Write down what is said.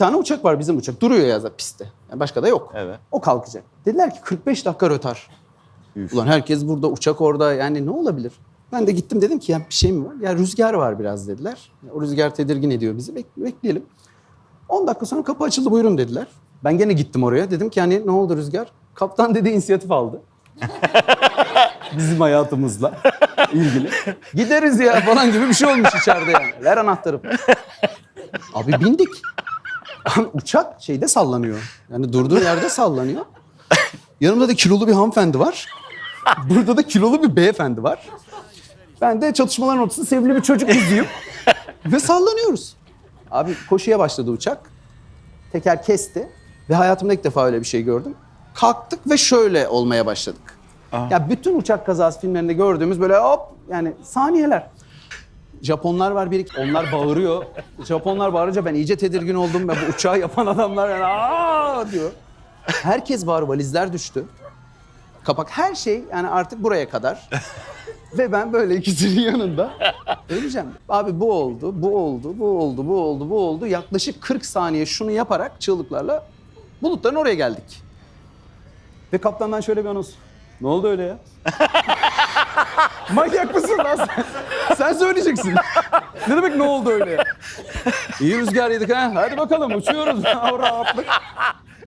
tane uçak var bizim uçak. Duruyor ya da pistte. Yani başka da yok. Evet. O kalkacak. Dediler ki 45 dakika rötar. Ulan herkes burada, uçak orada. Yani ne olabilir? Ben de gittim dedim ki ya bir şey mi var? Ya rüzgar var biraz dediler. O rüzgar tedirgin ediyor bizi. Bek- bekleyelim. 10 dakika sonra kapı açıldı buyurun dediler. Ben gene gittim oraya. Dedim ki hani ne oldu rüzgar? Kaptan dedi inisiyatif aldı. Bizim hayatımızla ilgili. Gideriz ya falan gibi bir şey olmuş içeride yani. Ver anahtarı. Abi bindik. Uçak şeyde sallanıyor. Yani durduğu yerde sallanıyor. Yanımda da kilolu bir hanımefendi var. Burada da kilolu bir beyefendi var. Ben de çatışmaların ortasında sevimli bir çocuk izliyorum. Ve sallanıyoruz. Abi koşuya başladı uçak. Teker kesti. Ve hayatımda ilk defa öyle bir şey gördüm. Kalktık ve şöyle olmaya başladık. Ya bütün uçak kazası filmlerinde gördüğümüz böyle hop yani saniyeler. Japonlar var bir iki, onlar bağırıyor. Japonlar bağırınca ben iyice tedirgin oldum ve bu uçağı yapan adamlar yani aa diyor. Herkes bağır valizler düştü. Kapak her şey yani artık buraya kadar. Ve ben böyle ikisinin yanında öleceğim. Abi bu oldu, bu oldu, bu oldu, bu oldu, bu oldu. Yaklaşık 40 saniye şunu yaparak çığlıklarla bulutların oraya geldik. Ve kaptandan şöyle bir anons. Ne oldu öyle ya? Manyak mısın lan sen? Sen söyleyeceksin. ne demek ne oldu öyle? İyi rüzgar yedik ha. Hadi bakalım uçuyoruz. rahatlık.